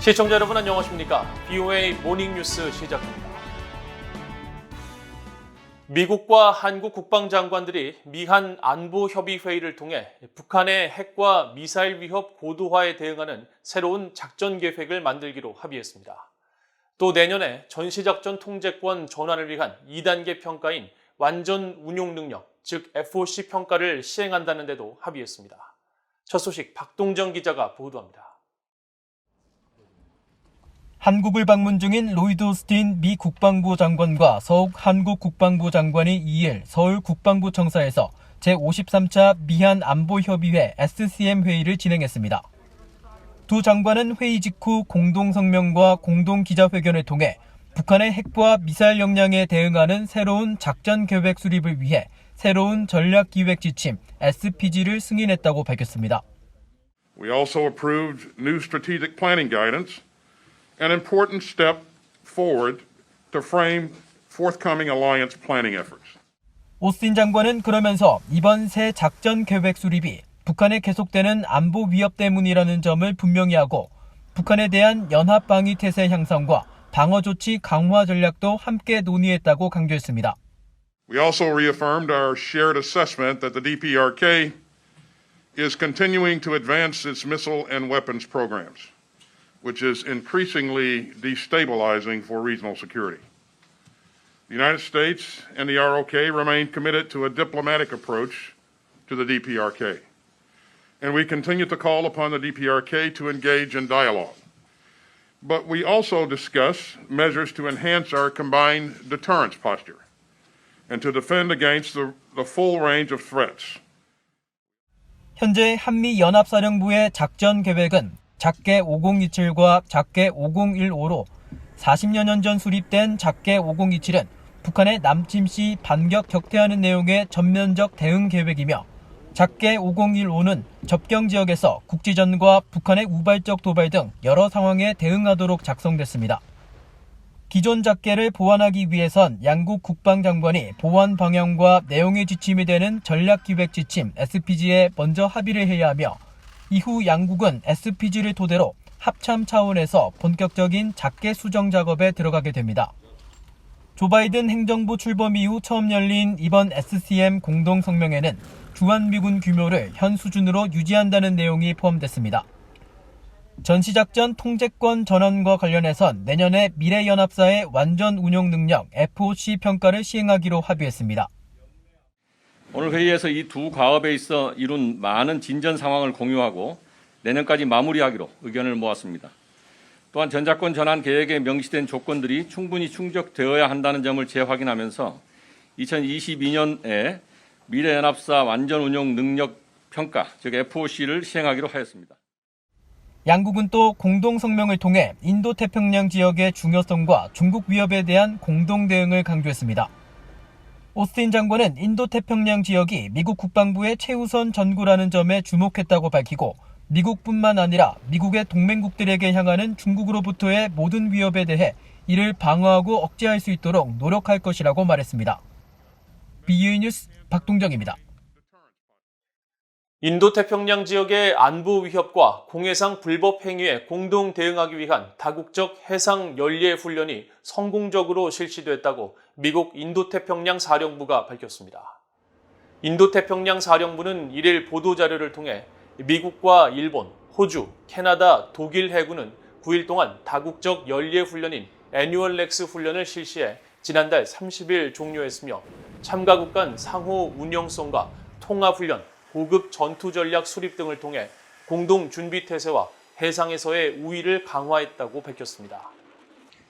시청자 여러분 안녕하십니까? BOA 모닝 뉴스 시작합니다. 미국과 한국 국방장관들이 미한 안보 협의 회의를 통해 북한의 핵과 미사일 위협 고도화에 대응하는 새로운 작전 계획을 만들기로 합의했습니다. 또 내년에 전시작전 통제권 전환을 위한 2단계 평가인 완전 운용 능력, 즉 FOC 평가를 시행한다는 데도 합의했습니다. 첫 소식 박동정 기자가 보도합니다. 한국을 방문 중인 로이드 오스틴 미 국방부 장관과 서욱 한국 국방부 장관이 2일 서울 국방부 청사에서 제53차 미한 안보협의회 SCM 회의를 진행했습니다. 두 장관은 회의 직후 공동성명과 공동기자회견을 통해 북한의 핵과 미사일 역량에 대응하는 새로운 작전 계획 수립을 위해 새로운 전략 기획 지침 SPG를 승인했다고 밝혔습니다. We also approved new strategic planning guidance, an important step forward to frame forthcoming alliance planning efforts. 오스틴 장관은 그러면서 이번 새 작전 계획 수립이 북한의 계속되는 안보 위협 때문이라는 점을 분명히 하고 북한에 대한 연합 방위 태세 향상과 방어 조치 강화 전략도 함께 논의했다고 강조했습니다. We also reaffirmed our shared assessment that the DPRK is continuing to advance its missile and weapons programs, which is increasingly destabilizing for regional security. The United States and the ROK remain committed to a diplomatic approach to the DPRK, and we continue to call upon the DPRK to engage in dialogue. But we also discuss measures to enhance our combined deterrence posture and to defend against the, the full range of threats. 현재 한미 연합사령부의 작전 계획은 작게 5027과 작게 5015로 40여 년 전 수립된 작게 5027은 북한의 남침 시 반격 격퇴하는 내용의 전면적 대응 계획이며 작게 5015는 접경 지역에서 국지전과 북한의 우발적 도발 등 여러 상황에 대응하도록 작성됐습니다. 기존 작계를 보완하기 위해선 양국 국방장관이 보완 방향과 내용의 지침이 되는 전략기획 지침 SPG에 먼저 합의를 해야 하며 이후 양국은 SPG를 토대로 합참 차원에서 본격적인 작계 수정 작업에 들어가게 됩니다. 조 바이든 행정부 출범 이후 처음 열린 이번 SCM 공동 성명에는 주한미군 규모를 현 수준으로 유지한다는 내용이 포함됐습니다. 전시작전 통제권 전환과 관련해선 내년에 미래연합사의 완전 운용 능력 FOC 평가를 시행하기로 합의했습니다. 오늘 회의에서 이 두 과업에 있어 이룬 많은 진전 상황을 공유하고 내년까지 마무리하기로 의견을 모았습니다. 또한 전자권 전환 계획에 명시된 조건들이 충분히 충족되어야 한다는 점을 재확인하면서 2022년에 미래연합사 완전 운용 능력 평가, 즉 FOC를 시행하기로 하였습니다. 양국은 또 공동 성명을 통해 인도 태평양 지역의 중요성과 중국 위협에 대한 공동 대응을 강조했습니다. 오스틴 장관은 인도 태평양 지역이 미국 국방부의 최우선 전구라는 점에 주목했다고 밝히고 미국뿐만 아니라 미국의 동맹국들에게 향하는 중국으로부터의 모든 위협에 대해 이를 방어하고 억제할 수 있도록 노력할 것이라고 말했습니다. BU 뉴스 박동정입니다. 인도 태평양 지역의 안보 위협과 공해상 불법 행위에 공동 대응하기 위한 다국적 해상 연례 훈련이 성공적으로 실시됐다고 미국 인도 태평양 사령부가 밝혔습니다. 인도 태평양 사령부는 1일 보도 자료를 통해 미국과 일본, 호주, 캐나다, 독일 해군은 9일 동안 다국적 연례 훈련인 애뉴얼 렉스 훈련을 실시해 지난달 30일 종료했으며 참가국 간 상호 운영성과 통합 훈련, 고급 전투 전략 수립 등을 통해 공동 준비 태세와 해상에서의 우위를 강화했다고 밝혔습니다.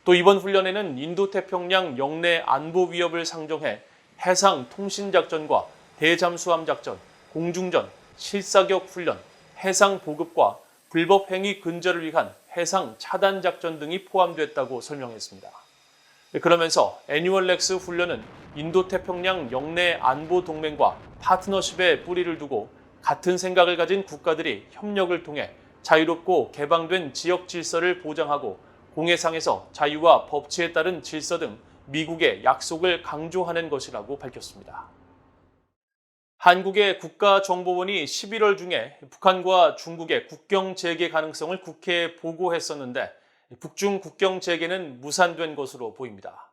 또 이번 훈련에는 인도 태평양 영내 안보 위협을 상정해 해상 통신 작전과 대잠수함 작전, 공중전, 실사격 훈련, 해상 보급과 불법 행위 근절을 위한 해상 차단 작전 등이 포함됐다고 설명했습니다. 그러면서 애니얼렉스 훈련은 인도 태평양 영내 안보 동맹과 파트너십에 뿌리를 두고 같은 생각을 가진 국가들이 협력을 통해 자유롭고 개방된 지역 질서를 보장하고 공해상에서 자유와 법치에 따른 질서 등 미국의 약속을 강조하는 것이라고 밝혔습니다. 한국의 국가정보원이 11월 중에 북한과 중국의 국경 재개 가능성을 국회에 보고했었는데 북중 국경 재개는 무산된 것으로 보입니다.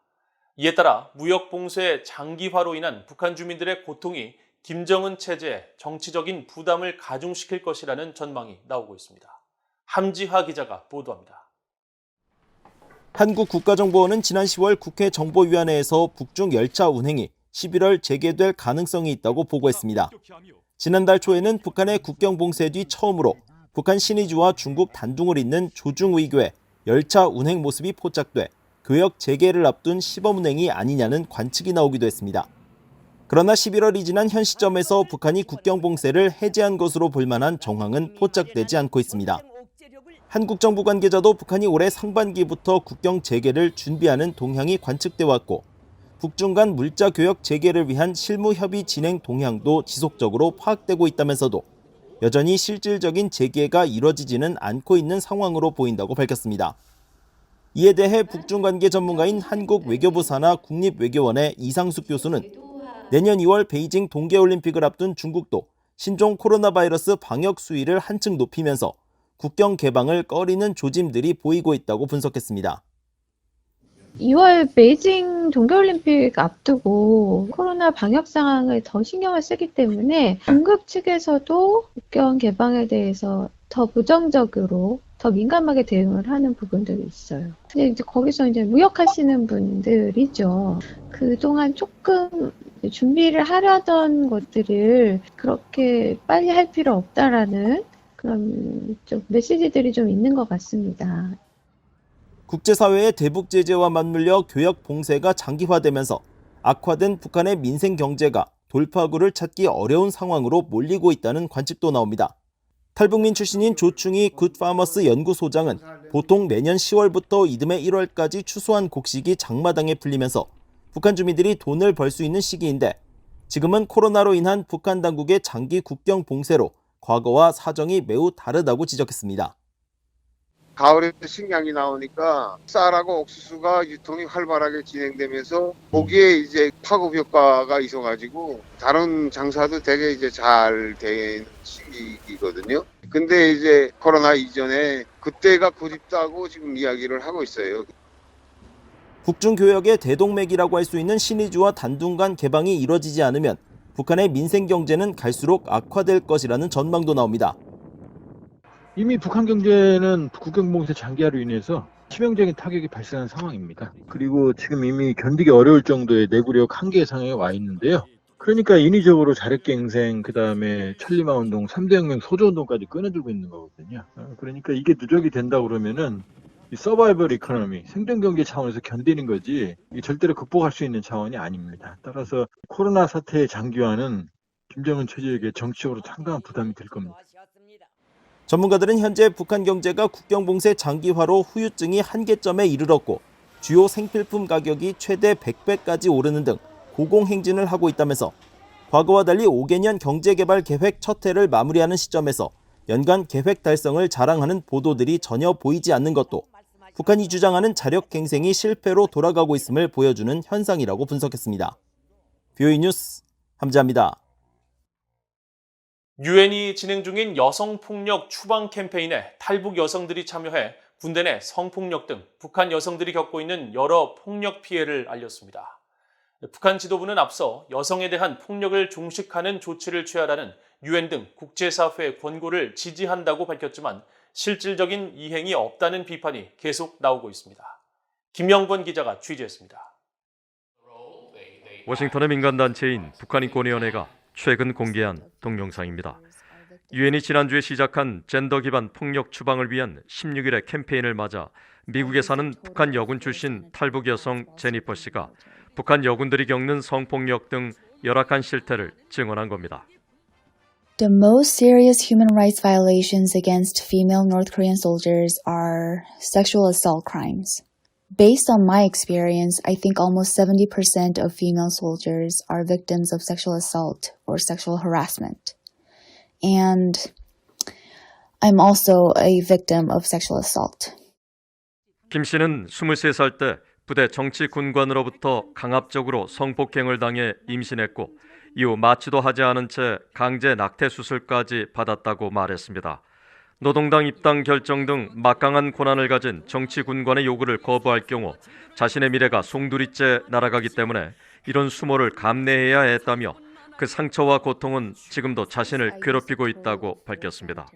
이에 따라 무역 봉쇄의 장기화로 인한 북한 주민들의 고통이 김정은 체제에 정치적인 부담을 가중시킬 것이라는 전망이 나오고 있습니다. 함지하 기자가 보도합니다. 한국 국가정보원은 지난 10월 국회 정보위원회에서 북중 열차 운행이 11월 재개될 가능성이 있다고 보고했습니다. 지난달 초에는 북한의 국경 봉쇄 뒤 처음으로 북한 신의주와 중국 단둥을 잇는 조중의교의 열차 운행 모습이 포착돼 교역 재개를 앞둔 시범 운행이 아니냐는 관측이 나오기도 했습니다. 그러나 11월이 지난 현 시점에서 북한이 국경 봉쇄를 해제한 것으로 볼 만한 정황은 포착되지 않고 있습니다. 한국 정부 관계자도 북한이 올해 상반기부터 국경 재개를 준비하는 동향이 관측돼 왔고 북중 간 물자 교역 재개를 위한 실무 협의 진행 동향도 지속적으로 파악되고 있다면서도 여전히 실질적인 재개가 이뤄지지는 않고 있는 상황으로 보인다고 밝혔습니다. 이에 대해 북중 관계 전문가인 한국 외교부 산하 국립외교원의 이상숙 교수는 내년 2월 베이징 동계올림픽을 앞둔 중국도 신종 코로나 바이러스 방역 수위를 한층 높이면서 국경 개방을 꺼리는 조짐들이 보이고 있다고 분석했습니다. 2월 베이징 동계올림픽 앞두고 코로나 방역 상황을 더 신경을 쓰기 때문에 중국 측에서도 국경 개방에 대해서 더 부정적으로 더 민감하게 대응을 하는 부분들이 있어요. 근데 이제 거기서 이제 무역하시는 분들이죠. 그동안 조금 준비를 하려던 것들을 그렇게 빨리 할 필요 없다라는 그런 좀 메시지들이 좀 있는 것 같습니다. 국제사회의 대북 제재와 맞물려 교역 봉쇄가 장기화되면서 악화된 북한의 민생 경제가 돌파구를 찾기 어려운 상황으로 몰리고 있다는 관측도 나옵니다. 탈북민 출신인 조충희 굿파머스 연구소장은 보통 매년 10월부터 이듬해 1월까지 추수한 곡식이 장마당에 풀리면서 북한 주민들이 돈을 벌 수 있는 시기인데 지금은 코로나로 인한 북한 당국의 장기 국경 봉쇄로 과거와 사정이 매우 다르다고 지적했습니다. 가을에 식량이 나오니까 쌀하고 옥수수가 유통이 활발하게 진행되면서 거기에 이제 파급 효과가 있어가지고 다른 장사도 되게 이제 잘 되는 시기거든요. 근데 이제 코로나 이전에 그때가 그립다고 지금 이야기를 하고 있어요. 북중 교역의 대동맥이라고 할 수 있는 신의주와 단둥 간 개방이 이뤄지지 않으면 북한의 민생 경제는 갈수록 악화될 것이라는 전망도 나옵니다. 이미 북한 경제는 국경 봉쇄 장기화로 인해서 치명적인 타격이 발생한 상황입니다. 그리고 지금 이미 견디기 어려울 정도의 내구력 한계 상황에 와 있는데요. 그러니까 인위적으로 자력갱생, 그 다음에 천리마 운동, 3대 혁명, 소조 운동까지 꺼내들고 있는 거거든요. 어, 그러니까 이게 누적이 된다 그러면은 이 서바이벌 이코노미, 생존 경제 차원에서 견디는 거지 절대로 극복할 수 있는 차원이 아닙니다. 따라서 코로나 사태의 장기화는 김정은 체제에게 정치적으로 상당한 부담이 될 겁니다. 전문가들은 현재 북한 경제가 국경 봉쇄 장기화로 후유증이 한계점에 이르렀고 주요 생필품 가격이 최대 100배까지 오르는 등 고공행진을 하고 있다면서 과거와 달리 5개년 경제개발 계획 첫 해를 마무리하는 시점에서 연간 계획 달성을 자랑하는 보도들이 전혀 보이지 않는 것도 북한이 주장하는 자력갱생이 실패로 돌아가고 있음을 보여주는 현상이라고 분석했습니다. 뷰이 뉴스 함지합니다. 유엔이 진행 중인 여성폭력 추방 캠페인에 탈북 여성들이 참여해 군대 내 성폭력 등 북한 여성들이 겪고 있는 여러 폭력 피해를 알렸습니다. 북한 지도부는 앞서 여성에 대한 폭력을 종식하는 조치를 취하라는 유엔 등 국제사회의 권고를 지지한다고 밝혔지만 실질적인 이행이 없다는 비판이 계속 나오고 있습니다. 김영권 기자가 취재했습니다. 워싱턴의 민간단체인 북한인권위원회가 최근 공개한 동영상입니다. 유엔이 지난주에 시작한 젠더 기반 폭력 추방을 위한 16일의 캠페인을 맞아 미국에 사는 북한 여군 출신 탈북 여성 제니퍼 씨가 북한 여군들이 겪는 성폭력 등 열악한 실태를 증언한 겁니다. The most serious human rights violations against female North Korean soldiers are sexual assault crimes. Based on my experience, I think almost 70% of female soldiers are victims of sexual assault or sexual harassment. And I'm also a victim of sexual assault. 김 씨는 23살 때 부대 정치 군관으로부터 강압적으로 성폭행을 당해 임신했고 이후 마취도 하지 않은 채 강제 낙태 수술까지 받았다고 말했습니다. 노동당 입당 결정 등 막강한 권한을 가진 정치 군관의 요구를 거부할 경우 자신의 미래가 송두리째 날아가기 때문에 이런 수모를 감내해야 했다며 그 상처와 고통은 지금도 자신을 괴롭히고 있다고 밝혔습니다.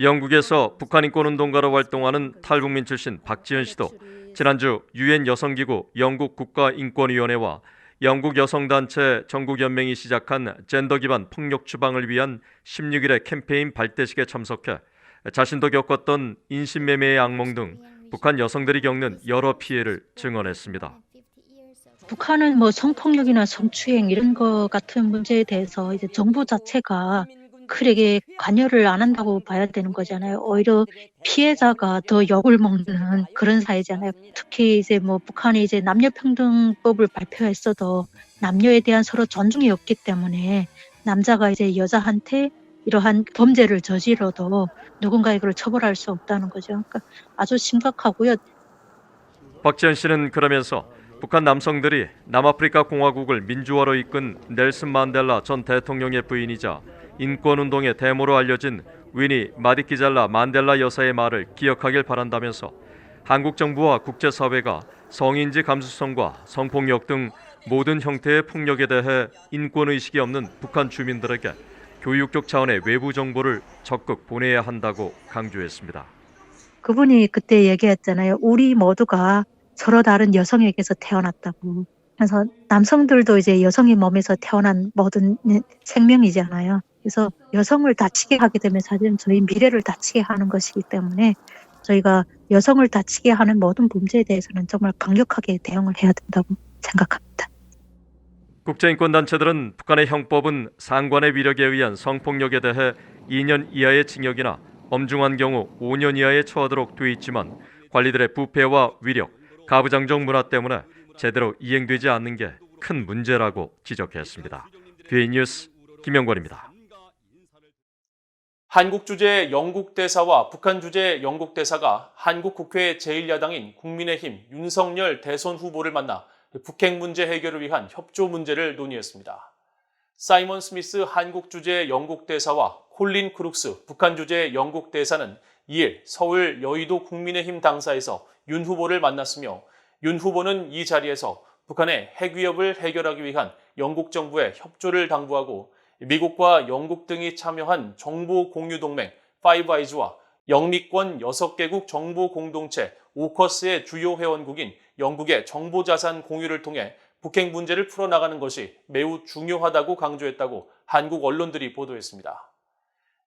영국에서 북한 인권 운동가로 활동하는 탈북민 출신 박지현 씨도 지난주 유엔 여성기구 영국 국가인권위원회와 영국 여성단체 전국연맹이 시작한 젠더 기반 폭력 추방을 위한 16일의 캠페인 발대식에 참석해 자신도 겪었던 인신매매의 악몽 등 북한 여성들이 겪는 여러 피해를 증언했습니다. 북한은 뭐 성폭력이나 성추행 이런 거 같은 문제에 대해서 이제 정부 자체가 크게 관여를 안 한다고 봐야 되는 거잖아요. 오히려 피해자가 더 욕을 먹는 그런 사회잖아요. 특히 이제 뭐 북한이 이제 남녀평등법을 발표했어도 남녀에 대한 서로 존중이 없기 때문에 남자가 이제 여자한테 이러한 범죄를 저질러도 누군가 이걸 처벌할 수 없다는 거죠. 그러니까 아주 심각하고요. 박지현 씨는 그러면서 북한 남성들이 남아프리카 공화국을 민주화로 이끈 넬슨 만델라 전 대통령의 부인이자 인권운동의 대모로 알려진 위니 마디키잘라 만델라 여사의 말을 기억하길 바란다면서 한국 정부와 국제사회가 성인지 감수성과 성폭력 등 모든 형태의 폭력에 대해 인권의식이 없는 북한 주민들에게 교육적 차원의 외부 정보를 적극 보내야 한다고 강조했습니다. 그분이 그때 얘기했잖아요. 우리 모두가 서로 다른 여성에게서 태어났다고. 그래서 남성들도 이제 여성의 몸에서 태어난 모든 생명이잖아요. 그래서 여성을 다치게 하게 되면 사실은 저희 미래를 다치게 하는 것이기 때문에 저희가 여성을 다치게 하는 모든 범죄에 대해서는 정말 강력하게 대응을 해야 된다고 생각합니다. 국제인권단체들은 북한의 형법은 상관의 위력에 의한 성폭력에 대해 2년 이하의 징역이나 엄중한 경우 5년 이하에 처하도록 돼 있지만 관리들의 부패와 위력, 가부장적 문화 때문에 제대로 이행되지 않는 게 큰 문제라고 지적했습니다. 뒤에 뉴스 김영권입니다. 한국 주재 영국 대사와 북한 주재 영국 대사가 한국 국회 제1야당인 국민의힘 윤석열 대선 후보를 만나 북핵 문제 해결을 위한 협조 문제를 논의했습니다. 사이먼 스미스 한국 주재 영국 대사와 콜린 크룩스 북한 주재 영국 대사는 2일 서울 여의도 국민의힘 당사에서 윤 후보를 만났으며 윤 후보는 이 자리에서 북한의 핵 위협을 해결하기 위한 영국 정부의 협조를 당부하고 미국과 영국 등이 참여한 정보 공유 동맹 파이브 아이즈와 영미권 6개국 정보 공동체 오커스의 주요 회원국인 영국의 정보 자산 공유를 통해 북핵 문제를 풀어나가는 것이 매우 중요하다고 강조했다고 한국 언론들이 보도했습니다.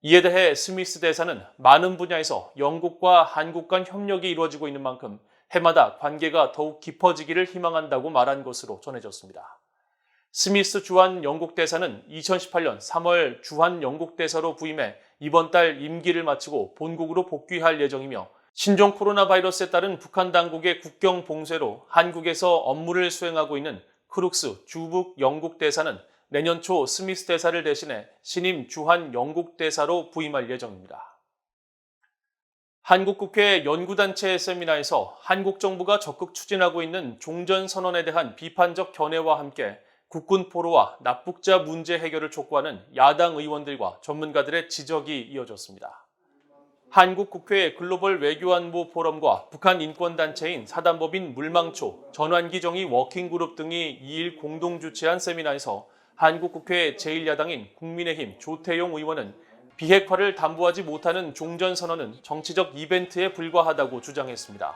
이에 대해 스미스 대사는 많은 분야에서 영국과 한국 간 협력이 이루어지고 있는 만큼 해마다 관계가 더욱 깊어지기를 희망한다고 말한 것으로 전해졌습니다. 스미스 주한 영국 대사는 2018년 3월 주한 영국 대사로 부임해 이번 달 임기를 마치고 본국으로 복귀할 예정이며 신종 코로나 바이러스에 따른 북한 당국의 국경 봉쇄로 한국에서 업무를 수행하고 있는 크룩스 주북 영국 대사는 내년 초 스미스 대사를 대신해 신임 주한 영국 대사로 부임할 예정입니다. 한국국회 연구단체 세미나에서 한국 정부가 적극 추진하고 있는 종전선언에 대한 비판적 견해와 함께 국군 포로와 납북자 문제 해결을 촉구하는 야당 의원들과 전문가들의 지적이 이어졌습니다. 한국 국회 글로벌 외교안보 포럼과 북한 인권단체인 사단법인 물망초, 전환기정의 워킹그룹 등이 2일 공동 주최한 세미나에서 한국 국회 제1야당인 국민의힘 조태용 의원은 비핵화를 담보하지 못하는 종전선언은 정치적 이벤트에 불과하다고 주장했습니다.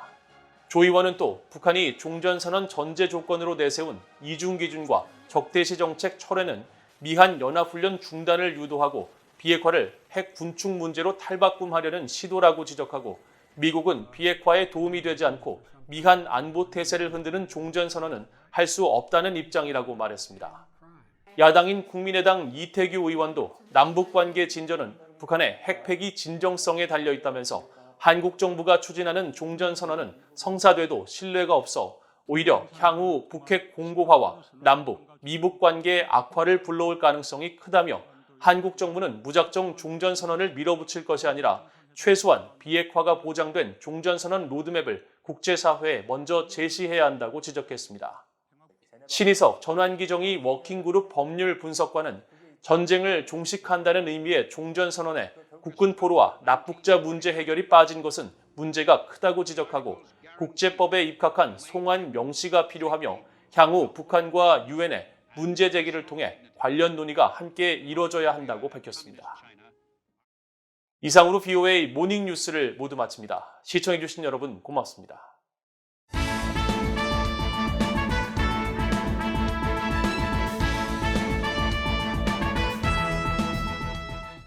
조 의원은 또 북한이 종전선언 전제 조건으로 내세운 이중기준과 적대시 정책 철회는 미한 연합훈련 중단을 유도하고 비핵화를 핵 군축 문제로 탈바꿈하려는 시도라고 지적하고 미국은 비핵화에 도움이 되지 않고 미한 안보 태세를 흔드는 종전선언은 할 수 없다는 입장이라고 말했습니다. 야당인 국민의당 이태규 의원도 남북 관계 진전은 북한의 핵폐기 진정성에 달려 있다면서 한국 정부가 추진하는 종전선언은 성사돼도 신뢰가 없어 오히려 향후 북핵 공고화와 남북, 미북 관계의 악화를 불러올 가능성이 크다며 한국 정부는 무작정 종전선언을 밀어붙일 것이 아니라 최소한 비핵화가 보장된 종전선언 로드맵을 국제사회에 먼저 제시해야 한다고 지적했습니다. 신희석 전환기정의 워킹그룹 법률 분석관은 전쟁을 종식한다는 의미의 종전선언에 국군 포로와 납북자 문제 해결이 빠진 것은 문제가 크다고 지적하고 국제법에 입각한 송환 명시가 필요하며 향후 북한과 유엔의 문제 제기를 통해 관련 논의가 함께 이뤄져야 한다고 밝혔습니다. 이상으로 VOA 모닝 뉴스를 모두 마칩니다. 시청해주신 여러분 고맙습니다.